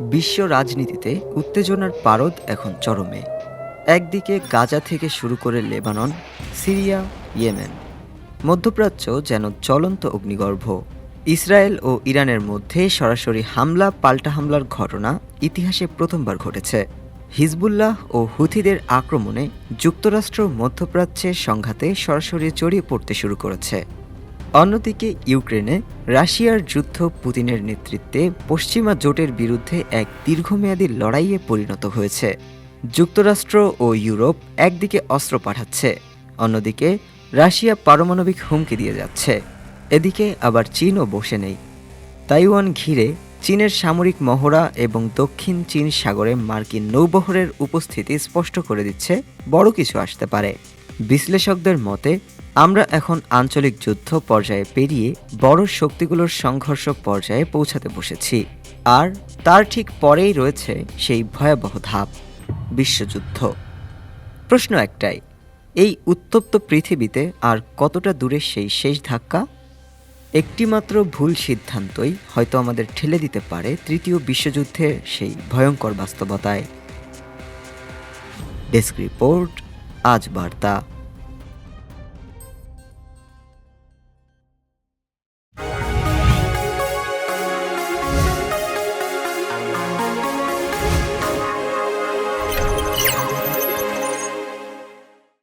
বিশ্ব রাজনীতিতে উত্তেজনার পারদ এখন চরমে। একদিকে গাজা থেকে শুরু করে লেবানন, সিরিয়া, ইয়েমেন। মধ্যপ্রাচ্য যেন চলন্ত অগ্নিগর্ভ। ইসরায়েল ও ইরানের মধ্যে সরাসরি হামলা, পাল্টা হামলার ঘটনা ইতিহাসে প্রথমবার ঘটেছে। হিজবুল্লাহ ও হুথিদের আক্রমণে যুক্তরাষ্ট্র মধ্যপ্রাচ্যের সংঘাতে সরাসরি জড়িয়ে পড়তে শুরু করেছে। অন্যদিকে ইউক্রেনে রাশিয়ার যুদ্ধ পুতিনের নেতৃত্বে পশ্চিমা জোটের বিরুদ্ধে এক দীর্ঘমেয়াদী লড়াইয়ে পরিণত হয়েছে। যুক্তরাষ্ট্র ও ইউরোপ একদিকে অস্ত্র পাঠাচ্ছে, অন্যদিকে রাশিয়া পারমাণবিক হুমকি দিয়ে যাচ্ছে। এদিকে আবার চীনও বসে নেই। তাইওয়ান ঘিরে চীনের সামরিক মহড়া এবং দক্ষিণ চীন সাগরে মার্কিন নৌবহরের উপস্থিতি স্পষ্ট করে দিচ্ছে, বড় কিছু আসতে পারে। বিশ্লেষকদের মতে আমরা এখন আঞ্চলিক যুদ্ধ পর্যায়ে পেরিয়ে বড় শক্তিগুলোর সংঘর্ষ পর্যায়ে পৌঁছাতে বসেছি। আর তার ঠিক পরেই রয়েছে সেই ভয়াবহ ধাপ, বিশ্বযুদ্ধ। প্রশ্ন একটাই, এই উত্তপ্ত পৃথিবীতে আর কতটা দূরে সেই শেষ ধাক্কা? একটিমাত্র ভুল সিদ্ধান্তই হয়তো আমাদের ঠেলে দিতে পারে তৃতীয় বিশ্বযুদ্ধের সেই ভয়ঙ্কর বাস্তবতায়। ডেস্ক রিপোর্ট, আজ বার্তা।